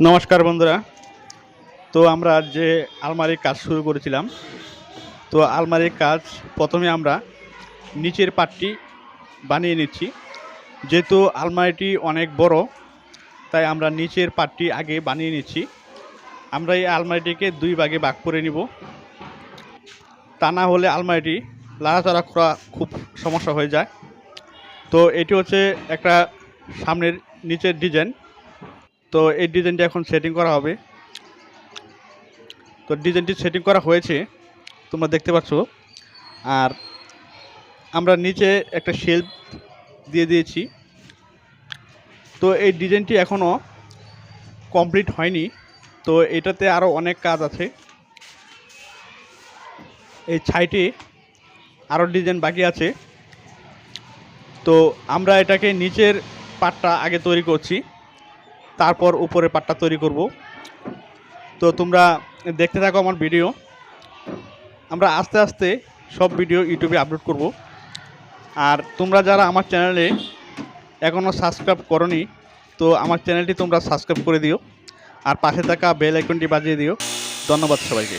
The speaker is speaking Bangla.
নমস্কার বন্ধুরা। তো আমরা যে আলমারির কাজ শুরু করেছিলাম, তো আলমারির কাজ প্রথমে আমরা নিচের পাটটি বানিয়ে নিচ্ছি। যেহেতু আলমারিটি অনেক বড়, তাই আমরা নিচের পাটটি আগে বানিয়ে নিচ্ছি। আমরা এই আলমারিটিকে দুই ভাগে ভাগ করে নিব। তা না হলে আলমারিটি লাড়াচাড়া করা খুব সমস্যা হয়ে যায়। তো এটি হচ্ছে একটা সামনের নিচের ডিজাইন। তো এই ডিজাইনটি এখন সেটিং করা হবে। তো ডিজাইনটি সেটিং করা হয়েছে, তোমরা দেখতে পাচ্ছ। আর আমরা নিচে একটা শেলফ দিয়ে দিয়েছি। তো এই ডিজাইনটি এখনও কমপ্লিট হয়নি। তো এটাতে আরও অনেক কাজ আছে। এই ছাইটি আরও ডিজাইন বাকি আছে। তো আমরা এটাকে নিচের পাটটা আগে তৈরি করছি। তারপর উপরে পাটটা তৈরি করব। তো তোমরা দেখতে থাকো আমার ভিডিও। আমরা আস্তে আস্তে সব ভিডিও ইউটিউবে আপলোড করব। আর তোমরা যারা আমার চ্যানেলে এখনও সাবস্ক্রাইব করনি, তো আমার চ্যানেলটি তোমরা সাবস্ক্রাইব করে দিও। আর পাশে থাকা বেল আইকনটি বাজিয়ে দিও। ধন্যবাদ সবাইকে।